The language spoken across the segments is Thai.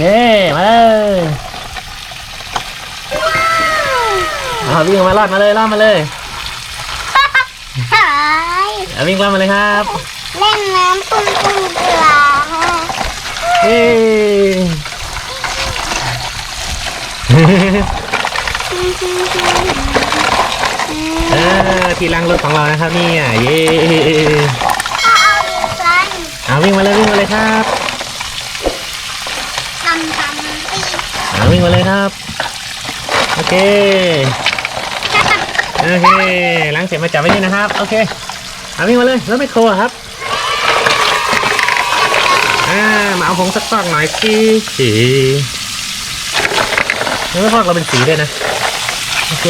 เคมาเลยเอาวิ่งออกมารอดมาเลยรอดมาเลยหายเอาวิ่งรอดมาเลยครับ เล่นน้ำปุ้งปุ้งเกลือเย้เออที่ล้างรถของเรานะครับเนี่ยเย้ถ้าเอาดีกันเอาวิ่งมาเลยวิ่งมาเลยครับ ทำทำมันตี เอา วิ่งมาเลยครับ โอเค โอเคล้างเสร็จมาจับไว้นี่นะครับ โอเคเอาวิ่งมาเลยรถไม่โครอะครับอ่ามาเอาผงสักฟอกหน่อยสิสีแล้วไม่ฟอกเราเป็นสีด้วยนะ โอเค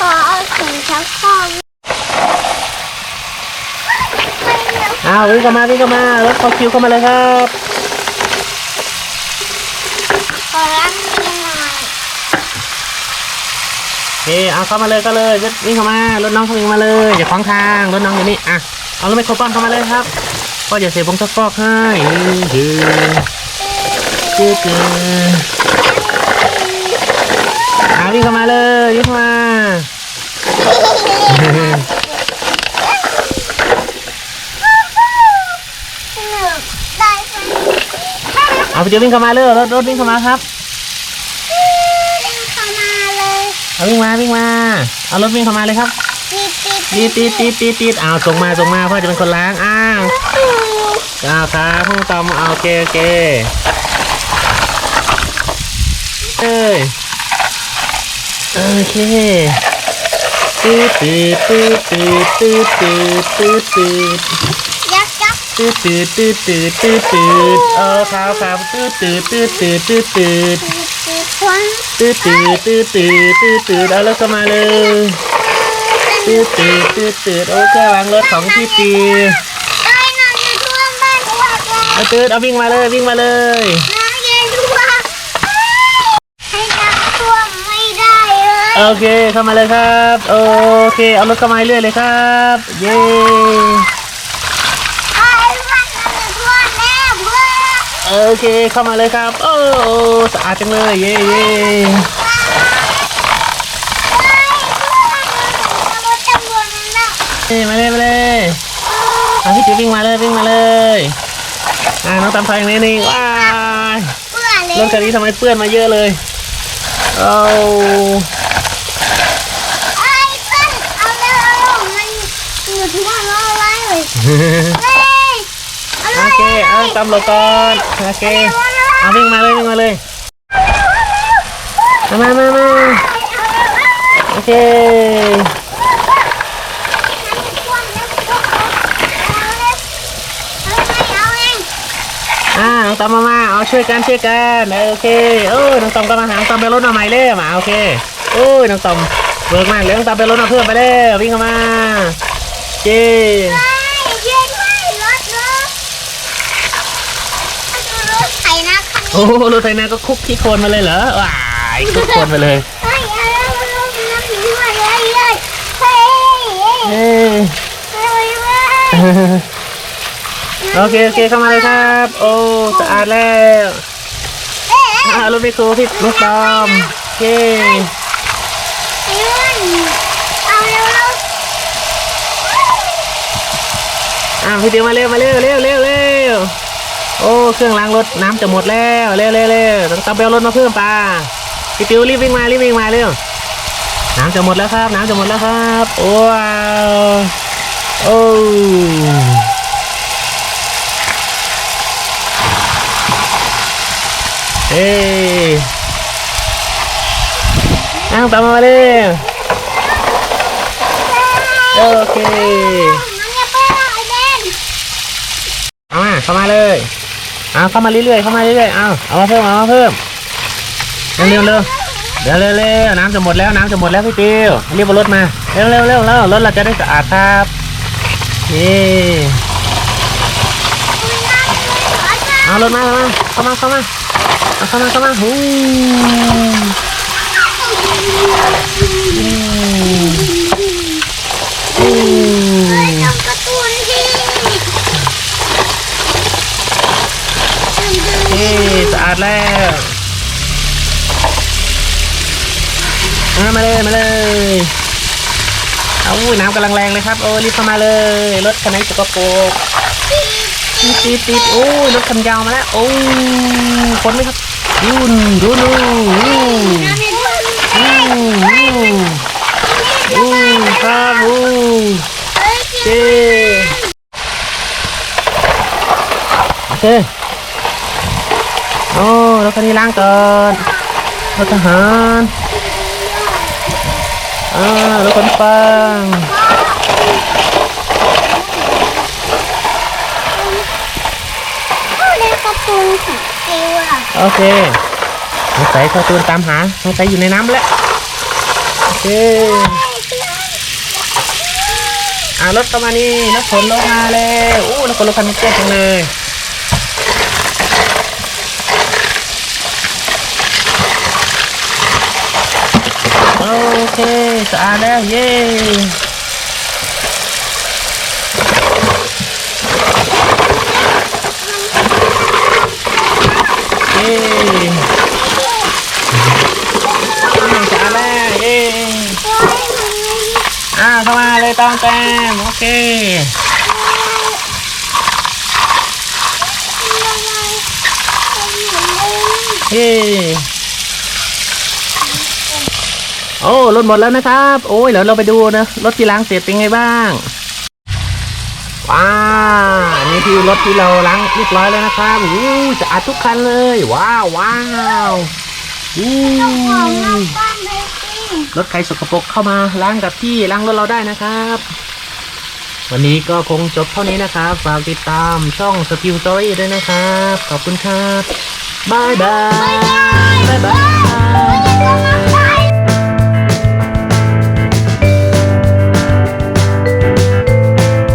ขอเอาถุงชักโครกไม่เอาอ้าววิ่งเข้ามาวิ่งเข้ามารถคอคิวเข้ามาเลยครับ ขอล้างมือหน่อย โอ เคเอาเข้ามาเลยก็เลยวิ่งเข้ามารถน้องเขาวิ่งมาเลยอย่าขวางทางรถน้องอยู่นี่อะเอารถไมโครป้อมเข้ามาเลยครับก็อย่าเสียผงซักฟอกให้ยืดยืดยืดอะวิ่งเข้ามาเลยวิ่งเข้ามาสนุกได้ไหมเอาไปเดี๋ยววิ่งเข้ามาเลยรถรถวิ่งเข้ามาครับ เล่นเข้ามาเลย เอาวิ่งมาวิ่งมา เอารถวิ่งเข้ามาเลยครับตีตีตีดตีดตีดตีดตีดอ้าวส่งมาส่งมาพ่อจะเป็นคนล้างอ้าวอ้าวครับพ่อตอมเอาโอเคโอเคเอ้ยโอเคตืดตืดตืดตืดตืดตืดตืดตืดยักษ์ยักษ์ตืดตืดตืดตืดตืดตืดเออครับครับตืดตืดตืดตืดตืดตืด ตีคนตืดตืดตืดตืดตืดตืดเอารถเข้ามาเลยตืดตืดตืดตืดโอ้เครื่องล้างรถของพี่ปีได้น้ำจะท่วมบ้านพวกเราเอาตืดเอาวิ่งมาเลยวิ่งมาเลยน้ำเย็นท่วมให้น้ำท่วมไม่ได้เลยโอเคเข้ามาเลยครับ โอเค เอารถเข้ามาเรื่อยเลยครับ เย้ ไอ้บ้านน้ำจะท่วมแล้วเพื่อ โอเคเข้ามาเลยครับ โอ้สะอาดจังเลยเย้เย้รถตำรวจนั่นน่ะเย้มาเลยมาเลยเอาพี่ติ๋ววิ่งมาเลยวิ่งมาเลยอ่าน้องตามทางนี้นี่ว้ายเปื้อนเลยรถคันนี้ทำไมเปื้อนมาเยอะเลยโอ้ไอ้เปื้อนเอาเร็วเอาเร็วมันอยู่ที่บ้านเราเอาไว้เลยเฮ้ยเอาเล โอยเคเอาตำรวจก่อนโอเคเอาวิ่งมาเลยวิ่งมาเลยมามามามาโอเคอ่าน้องตอมมามาเอาช่วยกันช่วยกันเออโอเคโอ้ยน้องตอมก็มาหาน้องตอมไปรถมาใหม่เลยมาโอเคโอ้ยน้องตอมเวิร์กมากเลยน้องตอมไปรถมาเพิ่มไปเลยวิ่งเข้ามาเจ้ อ้รถไถนาก็คุกขี้โคลนมาเลยเหรอว้ายคุกโคลนมาเลยเฮ้โอเคโอเคเข้ามาเลยครับ โอ้สะอาดแล้วอ่ารถไม่โครพี่รถตอมโอเคอ่าพี่เดียวมาเร็วมาเร็วเร็วเร็วเร็ว โอ้เครื่องล้างรถน้ำจะหมดแล้วเร็วเร็วเร็วต้องตามไปเอารถมาเพิ่มป่าพี่ติวรีบวิ่งมารีบวิ่งมาเร็วน้ำจะหมดแล้วครับ น้ำจะหมดแล้วครับว้าวโอ้เอ้ยอ้าวตามมาเร็วโอเค เอามาเข้ามาเลยเอาเข้ามาเรื่อยๆเข้ามาเรื่อยๆเอาเอามาเพิ่มเอามาเพิ่มเร็วเร็วเร็วเดี๋ยวเร็วเร็วน้ำจะหมดแล้วน้ำจะหมดแล้วพี่ติวรีบเอารถมาเร็วเร็วเร็วแล้วรถเราจะได้สะอาดครับนี่เอารถมาเข้ามาเข้ามาเอาเข้ามาเข้ามาหูหู การ์ตูน นี่สะอาดแล้วมาเลยมาเลยเอาอุ้ยน้ำกำลังแรงเลยครับโอ้รีบเข้ามาเลยรถคันไหนสกปรกติดติดติดโอ้ยรถคันยาวมาแล้วโอ้คนไหมครับยุนยุนยูยูยูยูครับอูเจโอเค โอ้รถคันนี้ล้างก่อนรถทหารอ่ารถขนฟางเล่นการ์ตูนสีจิวอะโอเคสงสัยเขาตูนตามหาสงสัยอยู่ในน้ำแล้วโอเคอ่ารถเข้ามานี่รถขนลงมาเลยอู้รถขนรถคันนี้เจ๊จังเลย โอเคสะอาดแล้วเย้เย้อืมสะอาดแล้วเย้อ่าเข้ามาเลยตองแต้มโอเคเฮ้ โอ้รถหมดแล้วนะครับ โอ้ยเดี๋ยวเราไปดูนะรถที่ล้างเสร็จเป็นไงบ้าง ว้าวนี่คือรถที่เราล้างเรียบร้อยแล้วนะครับอู้สะอาดทุกคันเลย ว้าวว้าวอู้ของเราบ้านเลยสิรถใครสกปรกเข้ามาล้างกับที่ล้างรถเราได้นะครับ วันนี้ก็คงจบเท่านี้นะครับฝากติดตามช่องสกิล Story ด้วยนะครับ ขอบคุณครับบายบายบายบายไม่ได้